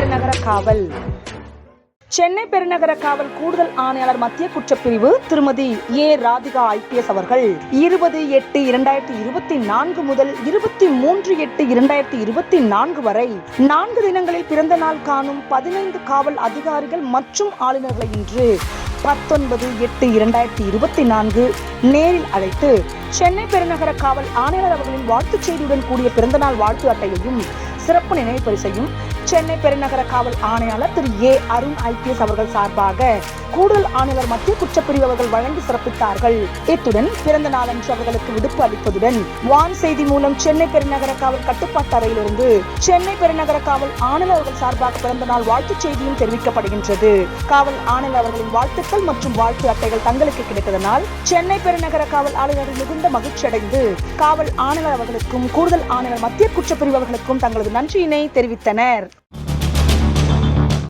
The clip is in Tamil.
பெருநகர காவல். சென்னை பெருநகர காவல் கூடுதல் ஆணையாளர் மத்திய குற்றப்பிரிவு திருமதி ஏ. ராதிகா ஐபிஎஸ் அவர்கள் இருபது எட்டு இரண்டாயிரத்தி இருபத்தி நான்கு முதல் இருபத்தி மூன்று எட்டு இரண்டாயிரத்தி இருபத்தி நான்கு வரை நான்கு தினங்களில் பிறந்த நாள் காணும் பதினைந்து காவல் அதிகாரிகள் மற்றும் ஆளுநர்களை இன்று பத்தொன்பது எட்டு இரண்டாயிரத்தி இருபத்தி நான்கு நேரில் அழைத்து சென்னை பெருநகர காவல் ஆணையாளர் அவர்களின் வாழ்த்துச் செய்தியுடன் கூடிய பிறந்தநாள் வாழ்த்து அட்டையையும் சிறப்பு நினைவு பரிசையும் சென்னை பெருநகர காவல் ஆணையாளர் திரு ஏ அருண் ஐபிஎஸ் அவர்கள் சார்பாக கூடுதல் ஆணையர் மத்திய குற்றப்பிரிவு அவர்கள் வழங்கி சிறப்பித்தார்கள். இத்துடன் பிறந்த நாளன்று அவர்களுக்கு விடுப்பு அளிப்பதுடன் வான் செய்தி மூலம் சென்னை பெருநகர காவல் கட்டுப்பாட்டு அறையிலிருந்து சென்னை பெருநகர காவல் ஆணையர் அவர்கள் சார்பாக பிறந்த நாள் வாழ்த்துச் செய்தியும் தெரிவிக்கப்படுகின்றது. காவல் ஆணையர் அவர்களின் வாழ்த்துக்கள் மற்றும் வாழ்த்து அட்டைகள் தங்களுக்கு கிடைத்ததனால் சென்னை பெருநகர காவல் ஆளுநர் மிகுந்த மகிழ்ச்சி அடைந்து காவல் ஆணையர் அவர்களுக்கும் கூடுதல் ஆணையர் மத்திய குற்றப்பிரிவு அவர்களுக்கும் தங்களது நன்றியினை தெரிவித்தனர்.